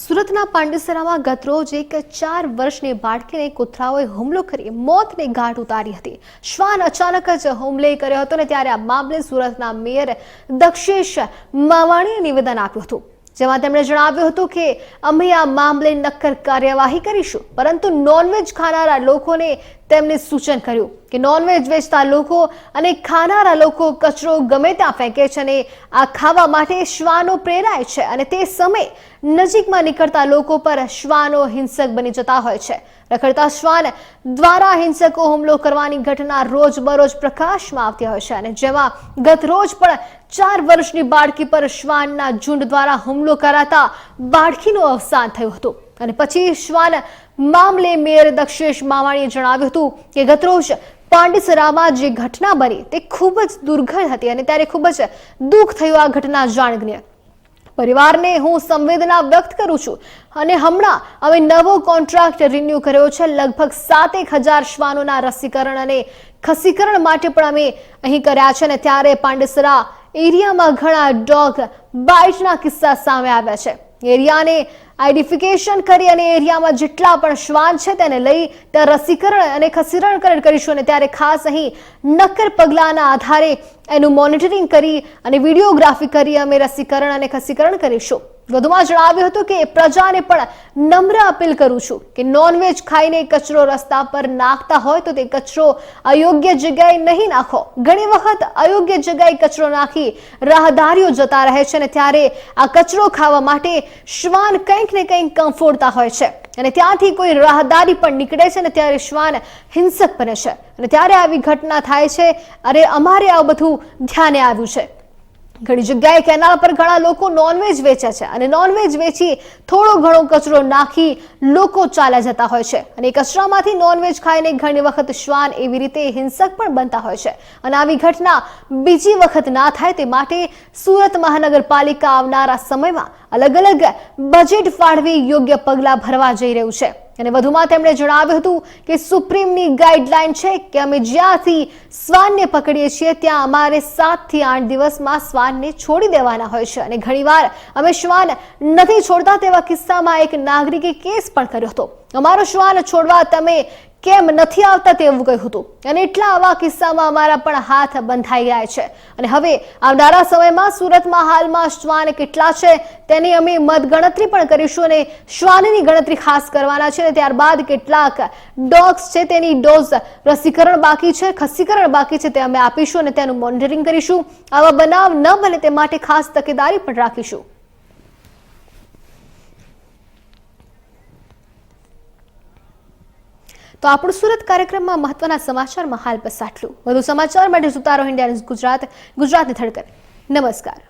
સુરતના પાંડેસરામાં ગતરોજ એક ચાર વર્ષની બાળકીને કૂતરાઓએ હુમલો કરી મોતને ગાંઠ ઉતારી હતી. શ્વાન અચાનક જ હુમલે કર્યો હતો ને ત્યારે આ મામલે સુરતના મેયર દક્ષેશ માવાણીએ નિવેદન આપ્યું હતું. જેમાં તેમણે જણાવ્યું હતું કે, અમે આ મામલે નક્કર કાર્યવાહી કરીશું, પરંતુ નોનવેજ ખાનારા લોકોને તેમને સૂચન કર્યું કે નોનવેજ વેચતા લોકો અને ખાનારા લોકો કચરો ગમે ત્યાં ફેંકે છે અને આ ખાવા માટે શ્વાનો પ્રેરાય છે અને તે સમયે નજીકમાં નીકળતા લોકો પર શ્વાનો હિંસક બની જતા હોય છે. રખડતા શ્વાન દ્વારા હિંસકો હુમલો કરવાની ઘટના રોજબરોજ પ્રકાશમાં આવતી હોય છે અને જેમાં ગત રોજ પણ ચાર વર્ષની બાળકી પર શ્વાનના ઝુંડ દ્વારા હુમલો કરાતા બાળકીનું અવસાન થયું હતું. અને પછી શ્વાન મામલે મેયર દક્ષેશ માવાણીએ જણાવ્યું હતું કે ગતરોજ પાંડેસરામાં જે ઘટના બની તે ખૂબ જ દુર્ઘટ હતી અને ત્યારે ખૂબ જ દુઃખ થયું આ ઘટના જાણને પરિવારને હું સંવેદના વ્યક્ત કરું છું અને હમણાં અમે નવો કોન્ટ્રાક્ટ રિન્યુ કર્યો છે. લગભગ સાતેક હજાર શ્વાનોના રસીકરણ અને ખસીકરણ માટે પણ અમે અહીં કર્યા છે અને ત્યારે પાંડેસરા એરિયામાં ઘણા ડોગ બાઇટના કિસ્સા સામે આવ્યા છે. એરિયાને આઈડેન્ટિફિકેશન કરી અને એરિયામાં જેટલા પણ શ્વાન છે તેને લઈ ત્યાં રસીકરણ અને ખસીરણકરણ કરીશું અને ત્યારે ખાસ અહીં નક્કર પગલાંના આધારે એનું મોનિટરિંગ કરી અને વિડીયોગ્રાફી કરી અમે રસીકરણ અને ખસીકરણ કરીશું. વધુમાં જણાવ્યું હતું કે પ્રજાને પણ નમ્ર અપીલ કરું છું કે નોનવેજ ખાઈને કચરો રસ્તા પર નાખતા હોય તો તે કચરો અયોગ્ય જગ્યાએ નહીં નાખો. ઘણી વખત અયોગ્ય જગ્યાએ કચરો નાખી રાહદારીઓ જતા રહે છે અને ત્યારે આ કચરો ખાવા માટે શ્વાન કંઈક ને કંઈક કંફોડતા હોય છે. અને ત્યાંથી કોઈ રાહદારી પણ નીકળે છે ને ત્યારે શ્વાન હિંસક બને છે. અને ત્યારે આવી ઘટના થાય છે. અરે અમારે આ બધું ધ્યાને આવ્યું છે. ઘણી જગ્યાએ કેનાલ પર ઘણા લોકો નોનવેજ વેચે છે અને નોનવેજ વેચી થોડો ઘણો કચરો નાખી લોકો ચાલ્યા જતા હોય છે. અને કચરામાંથી નોનવેજ ખાઈને ઘણી વખત શ્વાન એવી રીતે હિંસક પણ બનતા હોય છે. અને આવી ઘટના બીજી વખત ના થાય તે માટે સુરત મહાનગરપાલિકા આવનારા સમયમાં અલગ અલગ બજેટ ફાળવી યોગ્ય પગલાં ભરવા જઈ રહ્યું છે. અને વધુમાં તેમણે જણાવ્યું હતું કે સુપ્રીમની ગાઈડલાઈન છે કે અમે જ્યાંથી શ્વાનને પકડીએ છીએ, ત્યાં અમારે સાતથી આઠ દિવસમાં શ્વાનને છોડી દેવાના હોય છે. અને ઘણીવાર અમે શ્વાન નથી છોડતા તેવા કિસ્સામાં એક નાગરિકે કેસ પણ કર્યો હતો. અમારો શ્વાન છોડવા તમે કેમ નથી આવતા તેવું કહ્યું હતું. અને એટલા આવા કિસ્સામાં અમારા પણ હાથ બંધાઈ ગયા છે. અને હવે આવનારા સમયમાં સુરતમાં હાલમાં શ્વાન કેટલા છે તેની અમે મતગણતરી પણ કરીશું અને શ્વાનની ગણતરી ખાસ કરવાના છે અને ત્યારબાદ કેટલાક ડોગ્સ છે તેની ડોઝ રસીકરણ બાકી છે, ખસીકરણ બાકી છે તે અમે આપીશું અને તેનું મોનિટરિંગ કરીશું. આવા બનાવ ન બને તે માટે ખાસ તકેદારી પણ રાખીશું. તો આપણું સુરત કાર્યક્રમમાં મહત્વના સમાચારમાં હાલ બસ આટલું. વધુ સમાચાર માટે સુતારો ઇન્ડિયા ન્યૂઝ ગુજરાત. ગુજરાતની ધડકન નમસ્કાર.